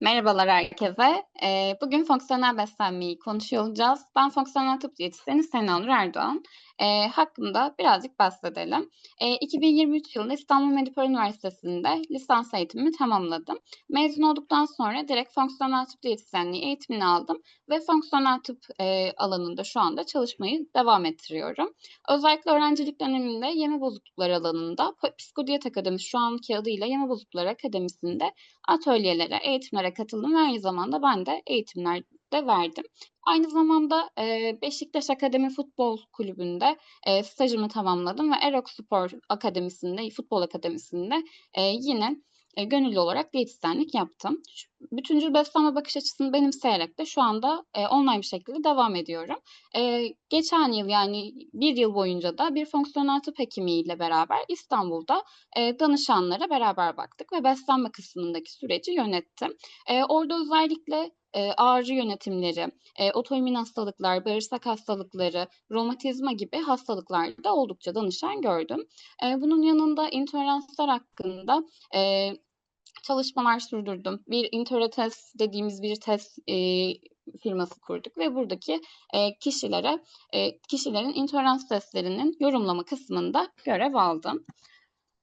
Merhabalar herkese. Eee, bugün fonksiyonel beslenmeyi konuşuyor olacağız. Ben fonksiyonel tıp diyetisyeni Senanur Erdoğan. Eee, hakkında birazcık bahsedelim. Eee, 2023 yılında İstanbul Medipol Üniversitesi'nde lisans eğitimimi tamamladım. Mezun olduktan sonra direkt fonksiyonel tıp diyetisyenliği eğitimini aldım ve fonksiyonel tıp eee, alanında şu anda çalışmayı devam ettiriyorum. Özellikle öğrencilik döneminde yeme bozuklukları alanında Psikodiyet Akademisi şu anki adıyla Yeme Bozuklukları Akademisi'nde atölyelere, eğitimlere katıldım ve aynı zamanda ben de eğitimler de verdim. Aynı zamanda eee, Beşiktaş Akademi Futbol Kulübü'nde eee, stajımı tamamladım ve Erok Spor Akademisi'nde, Futbol Akademisi'nde eee, yine e, gönüllü olarak diyetisyenlik yaptım. Bütüncül beslenme bakış açısını benimseyerek de şu anda e, online bir şekilde devam ediyorum. E, geçen yıl yani bir yıl boyunca da bir fonksiyonel tıp hekimiyle beraber İstanbul'da e, danışanlara beraber baktık ve beslenme kısmındaki süreci yönettim. E, orada özellikle e, ağrı yönetimleri, e, otoimmün hastalıklar, bağırsak hastalıkları, romatizma gibi hastalıklarda oldukça danışan gördüm. E, bunun yanında intoleranslar hakkında e, çalışmalar sürdürdüm. Bir Interatest dediğimiz bir test e, firması kurduk ve buradaki e, kişilere e, kişilerin intolerans testlerinin yorumlama kısmında görev aldım.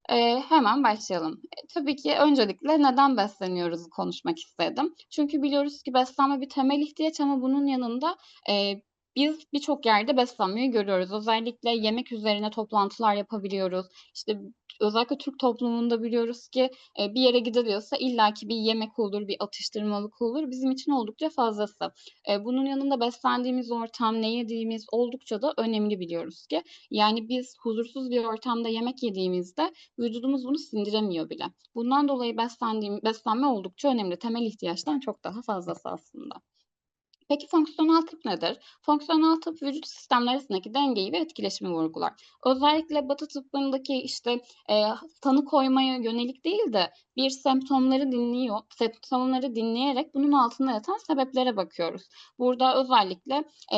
Eee, hemen başlayalım. E, tabii ki öncelikle neden besleniyoruz'u konuşmak istedim. Çünkü biliyoruz ki beslenme bir temel ihtiyaç ama bunun yanında, eee, biz birçok yerde beslenmeyi görüyoruz. Özellikle yemek üzerine toplantılar yapabiliyoruz. İşte, özellikle Türk toplumunda biliyoruz ki, eee, bir yere gidiliyorsa illaki bir yemek olur, bir atıştırmalık olur. Bizim için oldukça fazlası. Eee, bunun yanında beslendiğimiz ortam, ne yediğimiz oldukça da önemli biliyoruz ki. Yani biz huzursuz bir ortamda yemek yediğimizde Vücudumuz bunu sindiremiyor bile. Bundan dolayı beslendiğim beslenme oldukça önemli. Temel ihtiyaçtan çok daha fazlası aslında. Peki fonksiyonel tıp nedir? Fonksiyonel tıp vücut sistemleri arasındaki dengeyi ve etkileşimi vurgular. Özellikle Batı tıbbındaki işte e, tanı koymaya yönelik değil de bir semptomları dinliyor, semptomları dinleyerek bunun altında yatan sebeplere bakıyoruz. Burada özellikle e,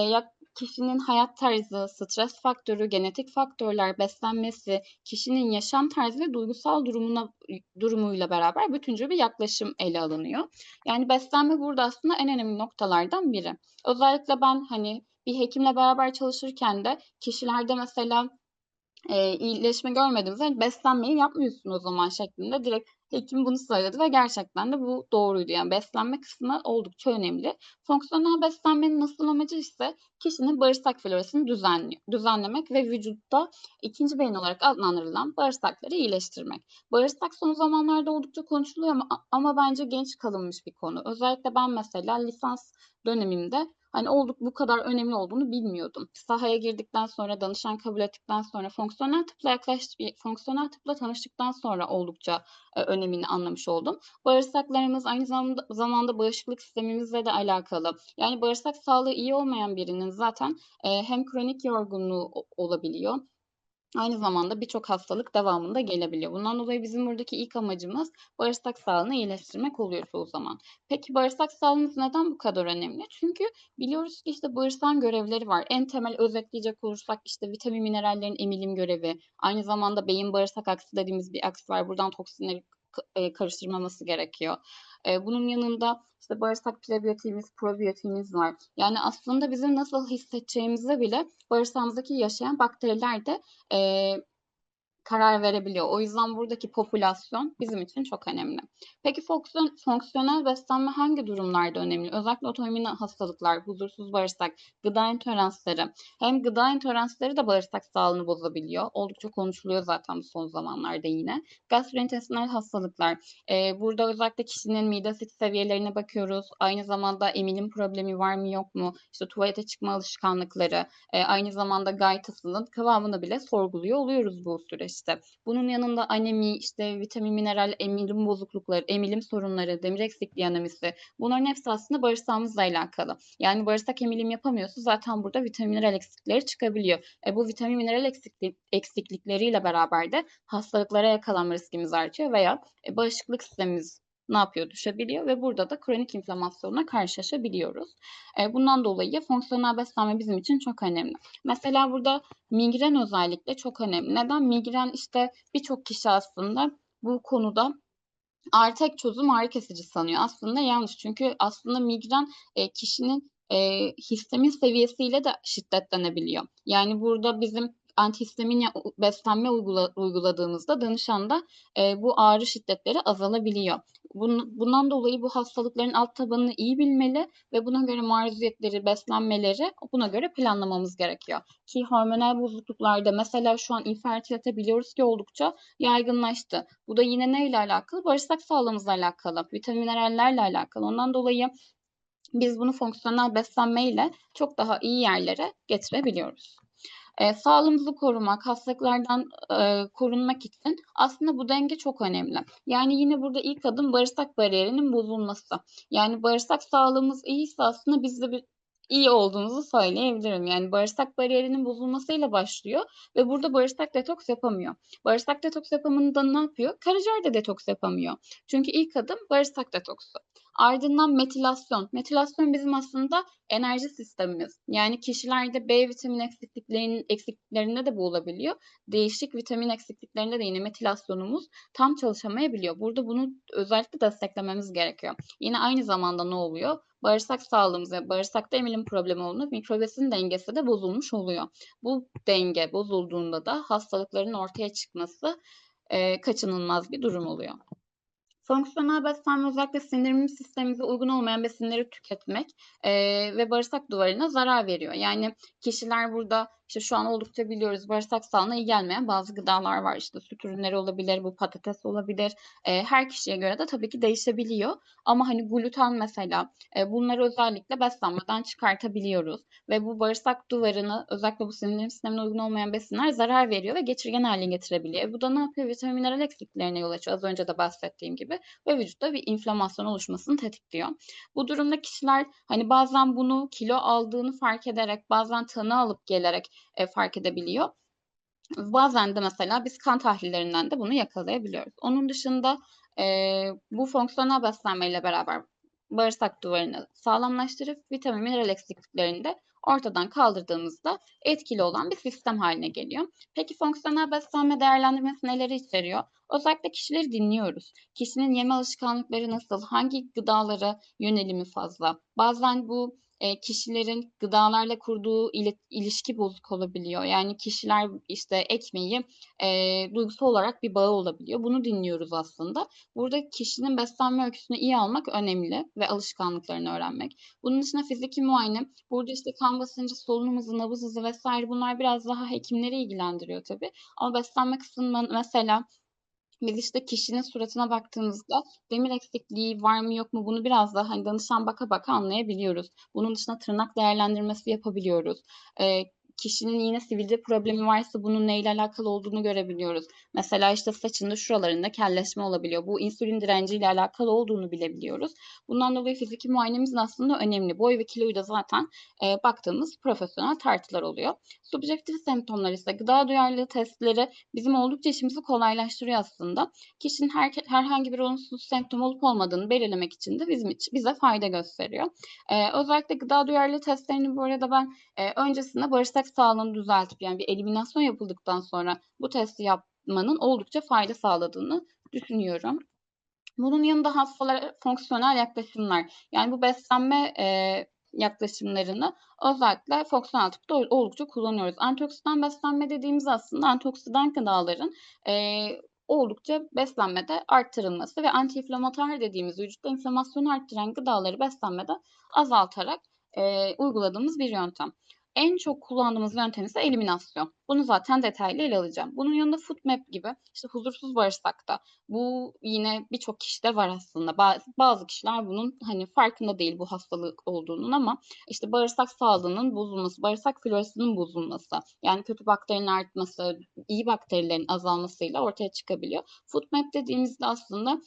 kişinin hayat tarzı, stres faktörü, genetik faktörler, beslenmesi, kişinin yaşam tarzı ve duygusal durumuna durumuyla beraber bütüncül bir yaklaşım ele alınıyor. Yani beslenme burada aslında en önemli noktalardan biri. Özellikle ben hani bir hekimle beraber çalışırken de kişilerde mesela Eee, iyileşme görmediğimizde beslenmeyi yapmıyorsun o zaman şeklinde direkt hekim bunu söyledi ve gerçekten de bu doğruydu. Yani beslenme kısmı oldukça önemli. Fonksiyonel beslenmenin asıl amacı ise kişinin bağırsak florasını düzenli, düzenlemek ve vücutta ikinci beyin olarak adlandırılan bağırsakları iyileştirmek. Bağırsak son zamanlarda oldukça konuşuluyor ama, ama bence genç kalınmış bir konu. Özellikle ben mesela lisans dönemimde Hani olduk bu kadar önemli olduğunu bilmiyordum. Sahaya girdikten sonra, danışan kabul ettikten sonra, fonksiyonel tıpla yaklaş fonksiyonel tıpla tanıştıktan sonra oldukça e, önemini anlamış oldum. Bağırsaklarımız aynı zamanda, zamanda bağışıklık sistemimizle de alakalı. Yani bağırsak sağlığı iyi olmayan birinin zaten e, hem kronik yorgunluğu olabiliyor Aynı zamanda birçok hastalık devamında gelebiliyor. Bundan dolayı bizim buradaki ilk amacımız bağırsak sağlığını iyileştirmek oluyor çoğu zaman. Peki bağırsak sağlığımız neden bu kadar önemli? Çünkü biliyoruz ki işte bağırsağın görevleri var. En temel özetleyecek olursak işte vitamin minerallerin emilim görevi, aynı zamanda beyin bağırsak aksı dediğimiz bir aks var. Buradan toksinleri e, karıştırmaması gerekiyor. E, bunun yanında işte bağırsak prebiyotiğimiz, probiyotiğimiz var. Yani aslında bizim nasıl hissedeceğimizi bile bağırsağımızdaki yaşayan bakteriler de e, karar verebiliyor. O yüzden buradaki popülasyon bizim için çok önemli. Peki fonksiyon, fonksiyonel beslenme hangi durumlarda önemli? Özellikle otoimmün hastalıklar, huzursuz bağırsak, gıda intoleransları. Hem gıda intoleransları da bağırsak sağlığını bozabiliyor. Oldukça konuşuluyor zaten bu son zamanlarda yine. Gastrointestinal hastalıklar. Ee, burada özellikle kişinin mide asit seviyelerine bakıyoruz. Aynı zamanda emilim problemi var mı yok mu? İşte tuvalete çıkma alışkanlıkları. E, aynı zamanda gaytasının kıvamını bile sorguluyor oluyoruz bu süreç işte. Bunun yanında anemi, işte vitamin, mineral, emilim bozuklukları, emilim sorunları, demir eksikliği anemisi bunların hepsi aslında bağırsağımızla alakalı. Yani bağırsak emilim yapamıyorsa zaten burada vitamin mineral eksiklikleri çıkabiliyor. E, bu vitamin mineral eksiklik, eksiklikleriyle beraber de hastalıklara yakalanma riskimiz artıyor veya e, bağışıklık sistemimiz ne yapıyor? Düşebiliyor ve burada da kronik inflamasyonla karşılaşabiliyoruz. Eee, bundan dolayı fonksiyonel beslenme bizim için çok önemli. Mesela burada migren özellikle çok önemli. Neden? Migren işte birçok kişi aslında bu konuda ağrı tek çözüm ağrı kesici sanıyor. Aslında yanlış. Çünkü aslında migren e, kişinin e, histamin seviyesiyle de şiddetlenebiliyor. Yani burada bizim antihistamin beslenme uygula- uyguladığımızda danışanda e, bu ağrı şiddetleri azalabiliyor. Bun- bundan dolayı bu hastalıkların alt tabanını iyi bilmeli ve buna göre maruziyetleri, beslenmeleri buna göre planlamamız gerekiyor. Ki hormonal bozukluklarda mesela şu an infertilite biliyoruz ki oldukça yaygınlaştı. Bu da yine neyle alakalı? Bağırsak sağlığımızla alakalı, vitamin minerallerle alakalı. Ondan dolayı biz bunu fonksiyonel beslenmeyle çok daha iyi yerlere getirebiliyoruz. Eee, sağlığımızı korumak, hastalıklardan, eee, korunmak için aslında bu denge çok önemli. Yani yine burada ilk adım bağırsak bariyerinin bozulması. Yani bağırsak sağlığımız iyiyse aslında biz de bir iyi olduğumuzu söyleyebilirim. Yani bağırsak bariyerinin bozulmasıyla başlıyor ve burada bağırsak detoks yapamıyor. Bağırsak detoks yapamında ne yapıyor? Karaciğer de detoks yapamıyor. Çünkü ilk adım bağırsak detoksu. Ardından metilasyon. Metilasyon bizim aslında enerji sistemimiz. Yani kişilerde B vitamin eksikliklerinin eksikliklerinde de bu olabiliyor. Değişik vitamin eksikliklerinde de yine metilasyonumuz tam çalışamayabiliyor. Burada bunu özellikle desteklememiz gerekiyor. Yine aynı zamanda ne oluyor? Bağırsak sağlığımız ve bağırsakta emilim problemi olduğunda mikrobesin dengesi de bozulmuş oluyor. Bu denge bozulduğunda da hastalıkların ortaya çıkması e, kaçınılmaz bir durum oluyor. Fonksiyonel beslenme özellikle sindirim sistemimize uygun olmayan besinleri tüketmek eee, ve bağırsak duvarına zarar veriyor. Yani kişiler burada işte şu an oldukça biliyoruz bağırsak sağlığına iyi gelmeyen bazı gıdalar var. İşte süt ürünleri olabilir, bu patates olabilir. Eee, her kişiye göre de tabii ki değişebiliyor. Ama hani gluten mesela e, bunları özellikle beslenmeden çıkartabiliyoruz. Ve bu bağırsak duvarını özellikle bu sindirim sistemine uygun olmayan besinler zarar veriyor ve geçirgen haline getirebiliyor. E, bu da ne yapıyor? Vitamin mineral eksikliklerine yol açıyor. Az önce de bahsettiğim gibi ve vücutta bir inflamasyon oluşmasını tetikliyor. Bu durumda kişiler hani bazen bunu kilo aldığını fark ederek, bazen tanı alıp gelerek e, fark edebiliyor. Bazen de mesela biz kan tahlillerinden de bunu yakalayabiliyoruz. Onun dışında e, bu fonksiyonel beslenmeyle beraber bağırsak duvarını sağlamlaştırıp vitamin mineral eksikliklerini de ortadan kaldırdığımızda etkili olan bir sistem haline geliyor. Peki fonksiyonel beslenme değerlendirmesi neleri içeriyor? Özellikle kişileri dinliyoruz. Kişinin yeme alışkanlıkları nasıl, hangi gıdalara yönelimi fazla? Bazen bu e, kişilerin gıdalarla kurduğu ili- ilişki bozuk olabiliyor. Yani kişiler işte ekmeği e, duygusal olarak bir bağı olabiliyor. Bunu dinliyoruz aslında. Burada kişinin beslenme öyküsünü iyi almak önemli ve alışkanlıklarını öğrenmek. Bunun dışında fiziki muayene, burada işte kan basıncı, solunum hızı, nabız hızı vesaire bunlar biraz daha hekimleri ilgilendiriyor tabii. Ama beslenme kısmında mesela biz işte kişinin suratına baktığımızda demir eksikliği var mı yok mu bunu biraz daha hani danışan baka baka anlayabiliyoruz. Bunun dışında tırnak değerlendirmesi yapabiliyoruz. Eee, kişinin yine sivilce problemi varsa bunun neyle alakalı olduğunu görebiliyoruz. Mesela işte saçında şuralarında kelleşme olabiliyor. Bu insülin direnciyle alakalı olduğunu bilebiliyoruz. Bundan dolayı fiziki muayenemiz aslında önemli. Boy ve kiloyu da zaten e, baktığımız profesyonel tartılar oluyor. Subjektif semptomlar ise gıda duyarlılığı testleri bizim oldukça işimizi kolaylaştırıyor aslında. Kişinin her, herhangi bir olumsuz semptom olup olmadığını belirlemek için de bizim için bize fayda gösteriyor. Ee, özellikle gıda duyarlılığı testlerini bu arada ben e, öncesinde bağırsak sağlığını düzeltip yani bir eliminasyon yapıldıktan sonra bu testi yapmanın oldukça fayda sağladığını düşünüyorum. Bunun yanında hastalara fonksiyonel yaklaşımlar yani bu beslenme e, yaklaşımlarını özellikle fonksiyonel tıpta oldukça kullanıyoruz. Antioksidan beslenme dediğimiz aslında antioksidan gıdaların e, oldukça beslenmede arttırılması ve antiinflamatuar dediğimiz vücutta inflamasyonu arttıran gıdaları beslenmede azaltarak e, uyguladığımız bir yöntem. En çok kullandığımız yöntem ise eliminasyon. Bunu zaten detaylı ele alacağım. Bunun yanında FoodMap gibi işte huzursuz bağırsakta bu yine birçok kişide var aslında. Bazı, kişiler bunun hani farkında değil bu hastalık olduğunun ama işte bağırsak sağlığının bozulması, bağırsak florasının bozulması, yani kötü bakterinin artması, iyi bakterilerin azalmasıyla ortaya çıkabiliyor. FoodMap dediğimizde aslında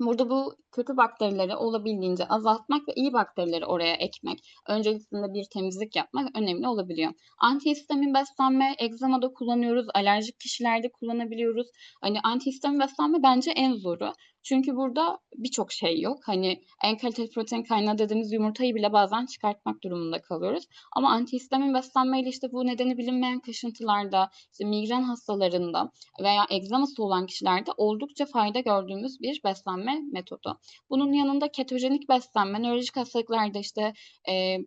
Burada bu kötü bakterileri olabildiğince azaltmak ve iyi bakterileri oraya ekmek, öncesinde bir temizlik yapmak önemli olabiliyor. Antihistamin beslenme egzamada kullanıyoruz, alerjik kişilerde kullanabiliyoruz. Hani antihistamin beslenme bence en zoru. Çünkü burada birçok şey yok. Hani en kaliteli protein kaynağı dediğimiz yumurtayı bile bazen çıkartmak durumunda kalıyoruz. Ama antihistamin beslenmeyle işte bu nedeni bilinmeyen kaşıntılarda, işte migren hastalarında veya egzaması olan kişilerde oldukça fayda gördüğümüz bir beslenme metodu. Bunun yanında ketojenik beslenme, nörolojik hastalıklarda işte e,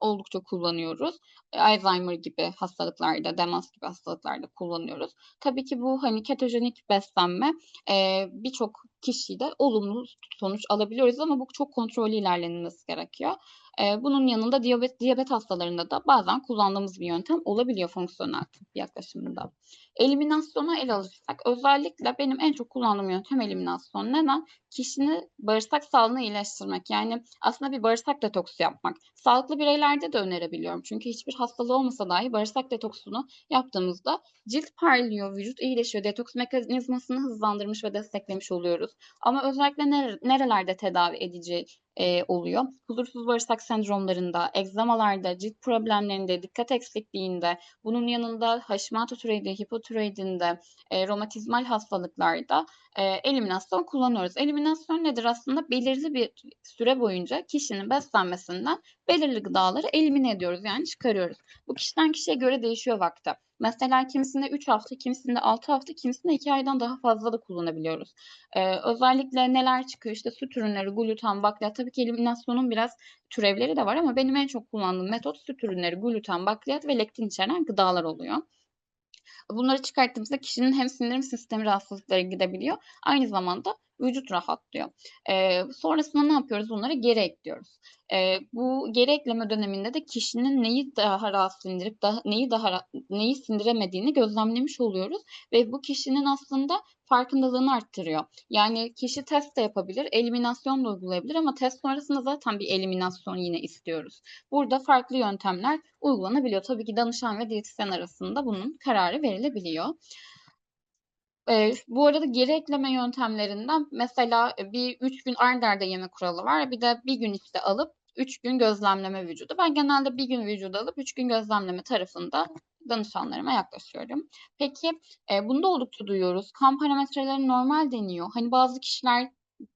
oldukça kullanıyoruz. Alzheimer gibi hastalıklarda, demans gibi hastalıklarda kullanıyoruz. Tabii ki bu hani ketojenik beslenme e, birçok kişide olumlu sonuç alabiliyoruz ama bu çok kontrollü ilerlenmesi gerekiyor. E, bunun yanında diyabet, diyabet hastalarında da bazen kullandığımız bir yöntem olabiliyor fonksiyonel tıp yaklaşımında. Eliminasyona ele alırsak özellikle benim en çok kullandığım yöntem eliminasyon. Neden? Kişinin bağırsak sağlığını iyileştirmek. Yani aslında bir bağırsak detoksu yapmak. Sağlıklı bireylerde de önerebiliyorum. Çünkü hiçbir hastalığı olmasa dahi bağırsak detoksunu yaptığımızda cilt parlıyor, vücut iyileşiyor. Detoks mekanizmasını hızlandırmış ve desteklemiş oluyoruz. Ama özellikle nere- nerelerde tedavi edici e, oluyor? Huzursuz bağırsak sendromlarında, egzamalarda, cilt problemlerinde, dikkat eksikliğinde, bunun yanında Hashimoto tiroidi, hipotiroidinde, e, romatizmal hastalıklarda e, eliminasyon kullanıyoruz. Eliminasyon nedir aslında? Belirli bir süre boyunca kişinin beslenmesinden belirli gıdaları elimine ediyoruz yani çıkarıyoruz. Bu kişiden kişiye göre değişiyor vakti. Mesela kimisinde 3 hafta, kimisinde 6 hafta, kimisinde 2 aydan daha fazla da kullanabiliyoruz. Ee, özellikle neler çıkıyor? İşte süt ürünleri, gluten, bakliyat. Tabii ki eliminasyonun biraz türevleri de var ama benim en çok kullandığım metot süt ürünleri, gluten, bakliyat ve lektin içeren gıdalar oluyor. Bunları çıkarttığımızda kişinin hem sindirim sistemi rahatsızlıkları gidebiliyor. Aynı zamanda vücut rahatlıyor. Ee, sonrasında ne yapıyoruz? Bunları geri ekliyoruz. Ee, bu geri ekleme döneminde de kişinin neyi daha rahat sindirip daha, neyi daha neyi sindiremediğini gözlemlemiş oluyoruz ve bu kişinin aslında farkındalığını arttırıyor. Yani kişi test de yapabilir, eliminasyon da uygulayabilir ama test sonrasında zaten bir eliminasyon yine istiyoruz. Burada farklı yöntemler uygulanabiliyor. Tabii ki danışan ve diyetisyen arasında bunun kararı verilebiliyor. Eee, bu arada geri ekleme yöntemlerinden mesela e, bir 3 gün art arda yeme kuralı var. Bir de bir gün işte alıp 3 gün gözlemleme vücudu. Ben genelde bir gün vücudu alıp 3 gün gözlemleme tarafında danışanlarıma yaklaşıyorum. Peki e, bunu oldukça duyuyoruz. Kan parametreleri normal deniyor. Hani bazı kişiler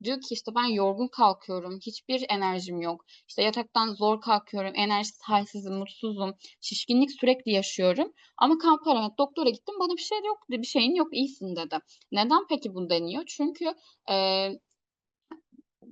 diyor ki işte ben yorgun kalkıyorum, hiçbir enerjim yok. İşte yataktan zor kalkıyorum, enerjisiz, halsizim, mutsuzum, şişkinlik sürekli yaşıyorum. Ama kan parametre doktora gittim bana bir şey yok bir şeyin yok, iyisin dedi. Neden peki bu deniyor? Çünkü e,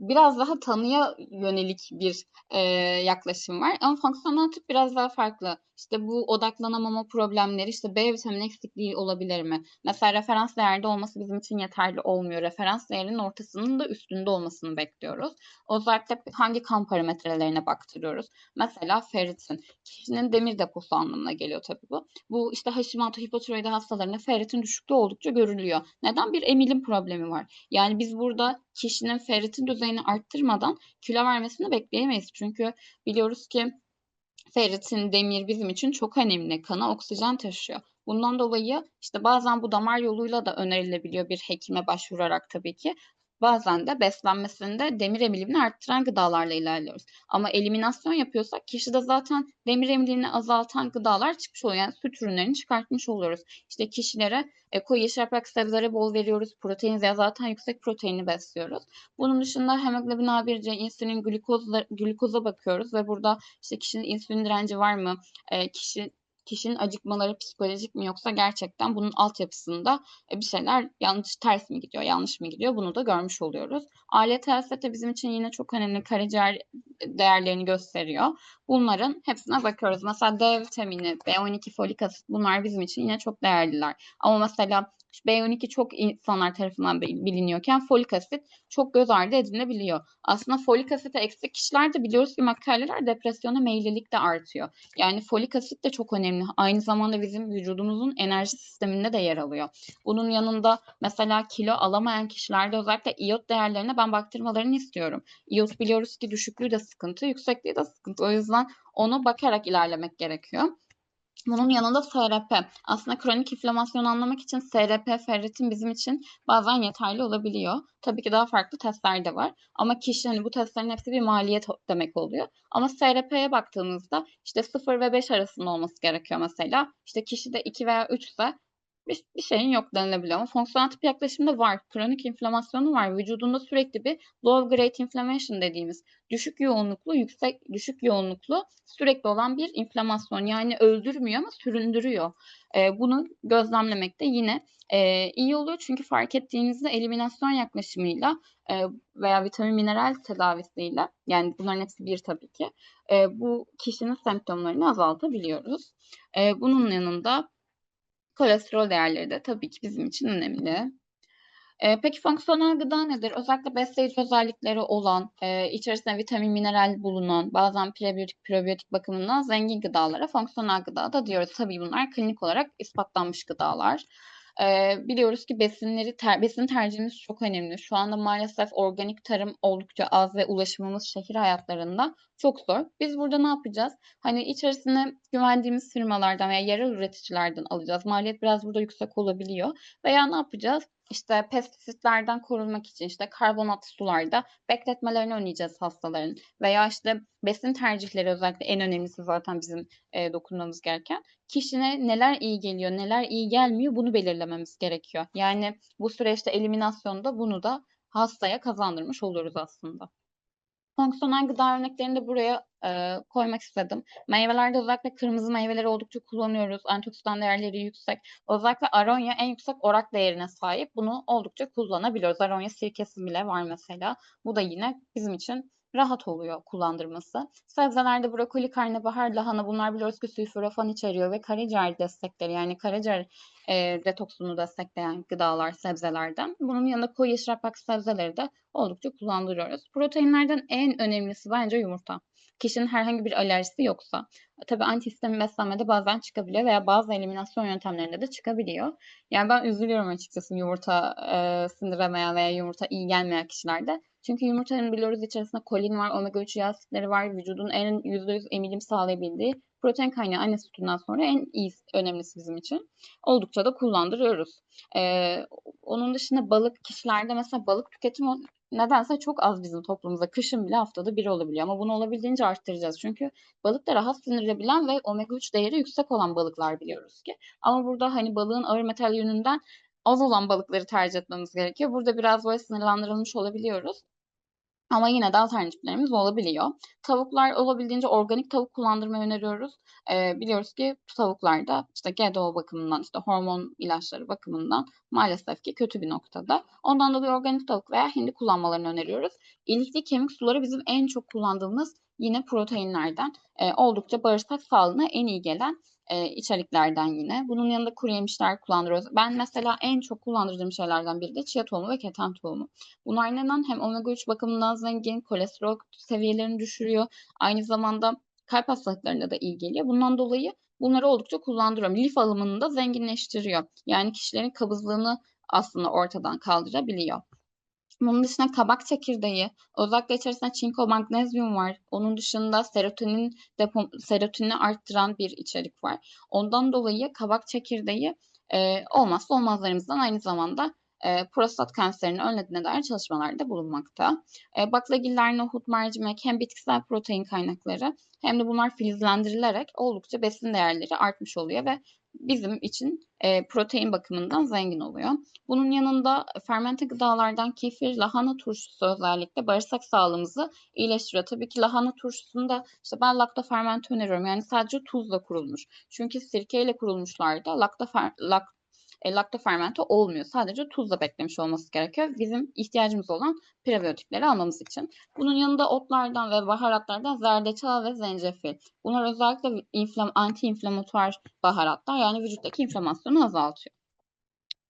biraz daha tanıya yönelik bir e, yaklaşım var. Ama fonksiyonel tıp biraz daha farklı. İşte bu odaklanamama problemleri, işte B vitamini eksikliği olabilir mi? Mesela referans değerde olması bizim için yeterli olmuyor. Referans değerinin ortasının da üstünde olmasını bekliyoruz. Özellikle hangi kan parametrelerine baktırıyoruz? Mesela ferritin. Kişinin demir deposu anlamına geliyor tabii bu. Bu işte Hashimoto hipotiroidi hastalarında ferritin düşüklüğü oldukça görülüyor. Neden? Bir emilim problemi var. Yani biz burada kişinin ferritin düzeyini arttırmadan kilo vermesini bekleyemeyiz. Çünkü biliyoruz ki ferritin, demir bizim için çok önemli. Kana oksijen taşıyor. Bundan dolayı işte bazen bu damar yoluyla da önerilebiliyor bir hekime başvurarak tabii ki. Bazen de beslenmesinde demir emilimini arttıran gıdalarla ilerliyoruz. Ama eliminasyon yapıyorsak kişide zaten demir emilimini azaltan gıdalar çıkmış oluyor. Yani süt ürünlerini çıkartmış oluyoruz. İşte kişilere e, koyu yeşil yaprak sebzeleri bol veriyoruz. Protein zaten yüksek proteini besliyoruz. Bunun dışında hemoglobin A1C, insülin, glukozla, glukoza bakıyoruz ve burada işte kişinin insülin direnci var mı? E, kişi kişinin acıkmaları psikolojik mi yoksa gerçekten bunun altyapısında e, bir şeyler yanlış ters mi gidiyor, yanlış mı gidiyor bunu da görmüş oluyoruz. Alet de bizim için yine çok önemli karaciğer değerlerini gösteriyor. Bunların hepsine bakıyoruz. Mesela D vitamini, B12, folik asit bunlar bizim için yine çok değerliler. Ama mesela B12 çok insanlar tarafından biliniyorken folik asit çok göz ardı edilebiliyor. Aslında folik asite eksik kişilerde biliyoruz ki makaleler depresyona meyillilik de artıyor. Yani folik asit de çok önemli. Aynı zamanda bizim vücudumuzun enerji sisteminde de yer alıyor. Bunun yanında mesela kilo alamayan kişilerde özellikle iot değerlerine ben baktırmalarını istiyorum. İyot biliyoruz ki düşüklüğü de sıkıntı, yüksekliği de sıkıntı. O yüzden ona bakarak ilerlemek gerekiyor. Bunun yanında SRP. Aslında kronik inflamasyonu anlamak için SRP, ferritin bizim için bazen yeterli olabiliyor. Tabii ki daha farklı testler de var. Ama kişi hani bu testlerin hepsi bir maliyet demek oluyor. Ama SRP'ye baktığımızda işte 0 ve 5 arasında olması gerekiyor mesela. İşte kişi de 2 veya 3 ise bir bir şeyin yok denilebiliyor ama fonksiyonel tıp yaklaşımda var. Kronik inflamasyonu var. Vücudunda sürekli bir low grade inflammation dediğimiz düşük yoğunluklu, yüksek düşük yoğunluklu sürekli olan bir inflamasyon. Yani öldürmüyor ama süründürüyor. Eee, bunu gözlemlemek de yine, eee, iyi oluyor. Çünkü fark ettiğinizde eliminasyon yaklaşımıyla, eee, veya vitamin mineral tedavisiyle, yani bunların hepsi bir tabii ki, eee, bu kişinin semptomlarını azaltabiliyoruz. Eee, bunun yanında kolesterol değerleri de tabii ki bizim için önemli. Eee, peki fonksiyonel gıda nedir? Özellikle besleyici özellikleri olan, eee, içerisinde vitamin, mineral bulunan, bazen prebiyotik, probiyotik bakımından zengin gıdalara fonksiyonel gıda da diyoruz. Tabii bunlar klinik olarak ispatlanmış gıdalar. Eee, biliyoruz ki besinleri ter besin tercihimiz çok önemli. Şu anda maalesef organik tarım oldukça az ve ulaşımımız şehir hayatlarında çok zor. Biz burada ne yapacağız? Hani içerisine güvendiğimiz firmalardan veya yerel üreticilerden alacağız. Maliyet biraz burada yüksek olabiliyor. Veya ne yapacağız? İşte pestisitlerden korunmak için işte karbonatlı sularda bekletmelerini önleyeceğiz hastaların. Veya işte besin tercihleri özellikle en önemlisi zaten bizim eee, dokunmamız gereken. Kişine neler iyi geliyor, neler iyi gelmiyor bunu belirlememiz gerekiyor. Yani bu süreçte eliminasyonda bunu da hastaya kazandırmış oluruz aslında. Fonksiyonel gıda örneklerini de buraya, eee, koymak istedim. Meyvelerde özellikle kırmızı meyveleri oldukça kullanıyoruz. Antioksidan değerleri yüksek. Özellikle aronya en yüksek orak değerine sahip. Bunu oldukça kullanabiliyoruz. Aronya sirkesi bile var mesela. Bu da yine bizim için rahat oluyor kullandırması. Sebzelerde brokoli, karnabahar, lahana bunlar biliyoruz ki sülforafan içeriyor ve karaciğer destekleri yani karaciğer eee, detoksunu destekleyen gıdalar sebzelerden. Bunun yanında koyu yeşil yaprak sebzeleri de oldukça kullandırıyoruz. Proteinlerden en önemlisi bence yumurta. Kişinin herhangi bir alerjisi yoksa. Tabii antihistamin beslenmede bazen çıkabiliyor veya bazı eliminasyon yöntemlerinde de çıkabiliyor. Yani ben üzülüyorum açıkçası yumurta eee, sindiremeyen veya yumurta iyi gelmeyen kişilerde. Çünkü yumurtanın biliyoruz içerisinde kolin var, omega 3 yağ asitleri var. Vücudun en %100 emilim sağlayabildiği protein kaynağı anne sütünden sonra en iyi önemlisi bizim için. Oldukça da kullandırıyoruz. Eee, onun dışında balık kişilerde mesela balık tüketimi nedense çok az bizim toplumumuzda. Kışın bile haftada bir olabiliyor ama bunu olabildiğince arttıracağız. Çünkü balık da rahat sindirilebilen ve omega 3 değeri yüksek olan balıklar biliyoruz ki. Ama burada hani balığın ağır metal yönünden az olan balıkları tercih etmemiz gerekiyor. Burada biraz böyle sınırlandırılmış olabiliyoruz. Ama yine de alternatiflerimiz olabiliyor. Tavuklar olabildiğince organik tavuk kullandırmayı öneriyoruz. Eee, biliyoruz ki tavuklarda işte GDO bakımından, işte hormon ilaçları bakımından maalesef ki kötü bir noktada. Ondan dolayı organik tavuk veya hindi kullanmalarını öneriyoruz. İlikli kemik suları bizim en çok kullandığımız yine proteinlerden. Eee, oldukça bağırsak sağlığına en iyi gelen eee, içeriklerden yine. Bunun yanında kuru yemişler kullandırıyoruz. Ben mesela en çok kullandırdığım şeylerden biri de chia tohumu ve keten tohumu. Bunlar neden? Hem omega 3 bakımından zengin, kolesterol seviyelerini düşürüyor. Aynı zamanda kalp hastalıklarına da iyi geliyor. Bundan dolayı bunları oldukça kullandırıyorum. Lif alımını da zenginleştiriyor. Yani kişilerin kabızlığını aslında ortadan kaldırabiliyor. Bunun dışında kabak çekirdeği, özellikle içerisinde çinko, magnezyum var. Onun dışında serotonin depo serotonini arttıran bir içerik var. Ondan dolayı kabak çekirdeği, eee, olmazsa olmazlarımızdan aynı zamanda, eee, prostat kanserini önlediğine dair çalışmalarda bulunmakta. Eee, baklagiller, nohut, mercimek hem bitkisel protein kaynakları hem de bunlar filizlendirilerek oldukça besin değerleri artmış oluyor ve bizim için, eee, protein bakımından zengin oluyor. Bunun yanında fermente gıdalardan kefir, lahana turşusu özellikle bağırsak sağlığımızı iyileştiriyor. Tabii ki lahana turşusunda işte ben laktofermente öneriyorum. Yani sadece tuzla kurulmuş. Çünkü sirkeyle kurulmuşlarda laktofer lak eee, laktofermente olmuyor. Sadece tuzla beklemiş olması gerekiyor bizim ihtiyacımız olan prebiyotikleri almamız için. Bunun yanında otlardan ve baharatlardan zerdeçal ve zencefil. Bunlar özellikle inflam anti-inflamatuar baharatlar yani vücuttaki inflamasyonu azaltıyor.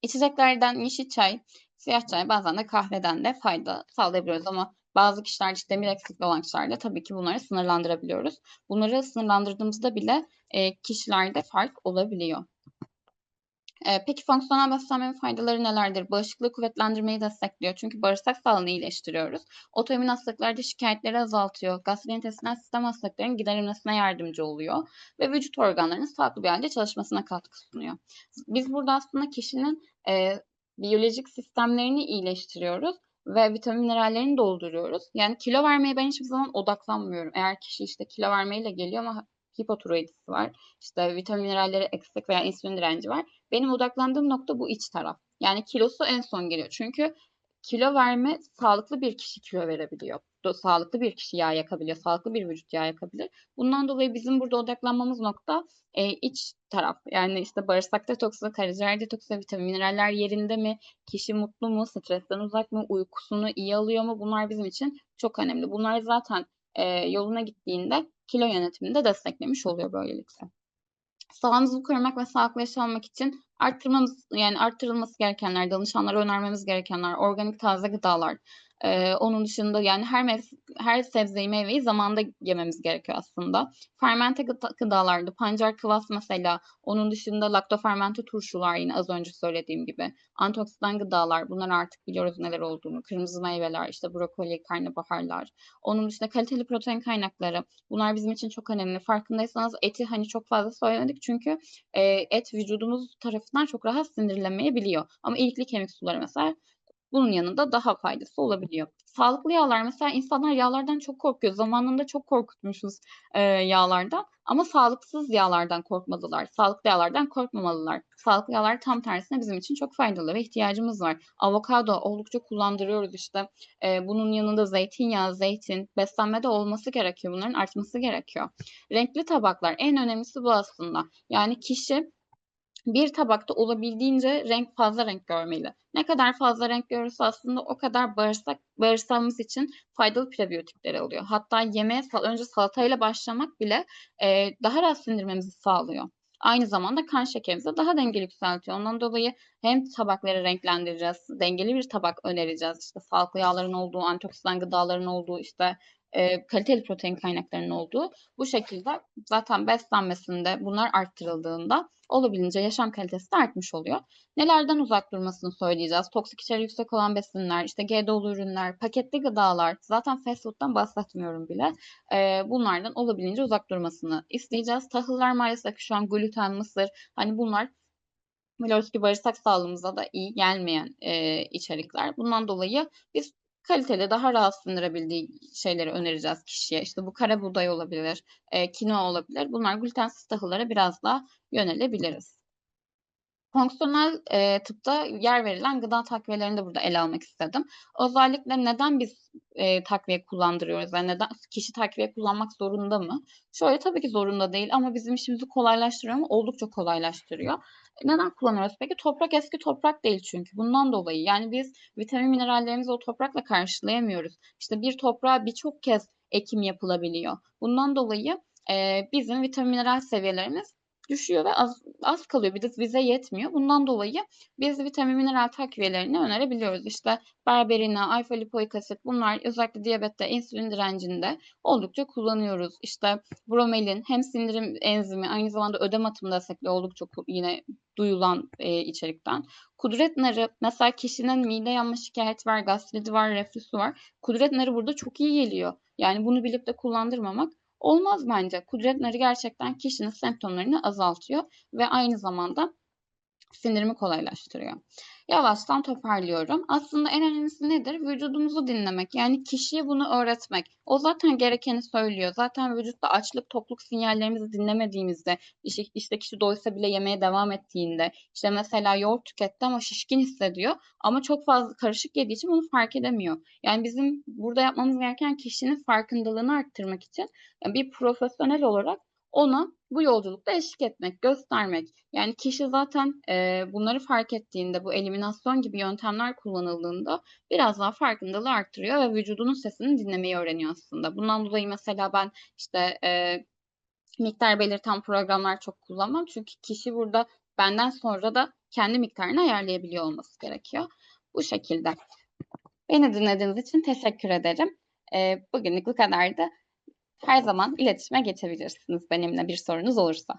İçeceklerden yeşil çay, siyah çay bazen de kahveden de fayda sağlayabiliyoruz ama bazı kişilerde işte demir eksikliği olan kişilerde tabii ki bunları sınırlandırabiliyoruz. Bunları sınırlandırdığımızda bile, eee, kişilerde fark olabiliyor. Eee, peki fonksiyonel beslenmenin faydaları nelerdir? Bağışıklığı kuvvetlendirmeyi destekliyor. Çünkü bağırsak sağlığını iyileştiriyoruz. Otoimmün hastalıklarda şikayetleri azaltıyor. Gastrointestinal sistem hastalıklarının giderilmesine yardımcı oluyor ve vücut organlarının sağlıklı bir hâlde çalışmasına katkı sunuyor. Biz burada aslında kişinin, eee, biyolojik sistemlerini iyileştiriyoruz ve vitamin minerallerini dolduruyoruz. Yani kilo vermeye ben hiçbir zaman odaklanmıyorum. Eğer kişi işte kilo vermeyle geliyor ama hipotiroidisi var. İşte vitamin mineralleri eksik veya insülin direnci var. Benim odaklandığım nokta bu iç taraf. Yani kilosu en son geliyor. Çünkü kilo verme sağlıklı bir kişi kilo verebiliyor. Sağlıklı bir kişi yağ yakabiliyor. Sağlıklı bir vücut yağ yakabilir. Bundan dolayı bizim burada odaklanmamız nokta e, iç taraf. Yani işte bağırsak detoksu, karaciğer detoksu, vitamin mineraller yerinde mi? Kişi mutlu mu? Stresten uzak mı? Uykusunu iyi alıyor mu? Bunlar bizim için çok önemli. Bunlar zaten e, yoluna gittiğinde kilo yönetiminde desteklemiş oluyor böylelikle. Sağlığımızı korumak ve sağlıklı yaşamak için arttırmamız yani arttırılması gerekenler, danışanlara önermemiz gerekenler, organik taze gıdalar, ee, onun dışında yani her mevsim, her sebzeyi meyveyi zamanda yememiz gerekiyor aslında. Fermente gıdalarda pancar kıvas mesela onun dışında laktofermente turşular yine az önce söylediğim gibi. Antioksidan gıdalar bunlar artık biliyoruz neler olduğunu. Kırmızı meyveler işte brokoli, karnabaharlar. Onun dışında kaliteli protein kaynakları bunlar bizim için çok önemli. Farkındaysanız eti hani çok fazla söylemedik çünkü e, et vücudumuz tarafından çok rahat sindirlemeyebiliyor. Ama ilikli kemik suları mesela bunun yanında daha faydası olabiliyor. Sağlıklı yağlar mesela insanlar yağlardan çok korkuyor. Zamanında çok korkutmuşuz e, yağlardan ama sağlıksız yağlardan korkmalılar. Sağlıklı yağlardan korkmamalılar. Sağlıklı yağlar tam tersine bizim için çok faydalı ve ihtiyacımız var. Avokado oldukça kullandırıyoruz işte. E, bunun yanında zeytinyağı, zeytin, beslenmede olması gerekiyor. Bunların artması gerekiyor. Renkli tabaklar en önemlisi bu aslında. Yani kişi bir tabakta olabildiğince renk fazla renk görmeli. Ne kadar fazla renk görürse aslında o kadar bağırsak bağırsağımız için faydalı prebiyotikler alıyor. Hatta yemeğe önce salatayla başlamak bile e, daha rahat sindirmemizi sağlıyor. Aynı zamanda kan şekerimizi daha dengeli yükseltiyor. Ondan dolayı hem tabakları renklendireceğiz, dengeli bir tabak önereceğiz. İşte sağlıklı yağların olduğu, antioksidan gıdaların olduğu, işte e, kaliteli protein kaynaklarının olduğu. Bu şekilde zaten beslenmesinde bunlar arttırıldığında olabildiğince yaşam kalitesi de artmış oluyor. Nelerden uzak durmasını söyleyeceğiz. Toksik içeriği yüksek olan besinler, işte GDO'lu ürünler, paketli gıdalar, zaten fast food'dan bahsetmiyorum bile. E, bunlardan olabildiğince uzak durmasını isteyeceğiz. Tahıllar maalesef şu an gluten, mısır, hani bunlar biliyoruz ki bağırsak sağlığımıza da iyi gelmeyen e, içerikler. Bundan dolayı biz kaliteli, daha rahat sindirebildiği şeyleri önereceğiz kişiye. İşte bu kara buğday olabilir, e, kinoa olabilir. Bunlar glutensiz tahıllara biraz daha yönelebiliriz. Fonksiyonel e, tıpta yer verilen gıda takviyelerini de burada ele almak istedim. Özellikle neden biz e, takviye kullandırıyoruz? Yani neden kişi takviye kullanmak zorunda mı? Şöyle tabii ki zorunda değil ama bizim işimizi kolaylaştırıyor mu? Oldukça kolaylaştırıyor. Neden kullanıyoruz peki? Toprak eski toprak değil çünkü. Bundan dolayı yani biz vitamin minerallerimizi o toprakla karşılayamıyoruz. İşte bir toprağa birçok kez ekim yapılabiliyor. Bundan dolayı e, bizim vitamin mineral seviyelerimiz düşüyor ve az, az kalıyor. Bir de bize yetmiyor. Bundan dolayı biz vitamin mineral takviyelerini önerebiliyoruz. İşte berberina, alfa lipoik asit bunlar özellikle diyabette, insülin direncinde oldukça kullanıyoruz. İşte bromelin hem sindirim enzimi aynı zamanda ödem atımı destekli oldukça yine duyulan e, içerikten. Kudret narı mesela kişinin mide yanma şikayeti var, gastriti var, reflüsü var. Kudret narı burada çok iyi geliyor. Yani bunu bilip de kullandırmamak olmaz bence. Kudret gerçekten kişinin semptomlarını azaltıyor ve aynı zamanda sindirimi kolaylaştırıyor. Yavaştan toparlıyorum. Aslında en önemlisi nedir? Vücudumuzu dinlemek. Yani kişiye bunu öğretmek. O zaten gerekeni söylüyor. Zaten vücutta açlık, tokluk sinyallerimizi dinlemediğimizde, işte, işte kişi doysa bile yemeye devam ettiğinde, işte mesela yoğurt tüketti ama şişkin hissediyor ama çok fazla karışık yediği için bunu fark edemiyor. Yani bizim burada yapmamız gereken kişinin farkındalığını arttırmak için bir profesyonel olarak ona bu yolculukta eşlik etmek, göstermek. Yani kişi zaten e, bunları fark ettiğinde, bu eliminasyon gibi yöntemler kullanıldığında biraz daha farkındalığı arttırıyor ve vücudunun sesini dinlemeyi öğreniyor aslında. Bundan dolayı mesela ben işte e, miktar belirten programlar çok kullanmam. Çünkü kişi burada benden sonra da kendi miktarını ayarlayabiliyor olması gerekiyor. Bu şekilde. Beni dinlediğiniz için teşekkür ederim. E, bugünlük bu kadardı her zaman iletişime geçebilirsiniz benimle bir sorunuz olursa.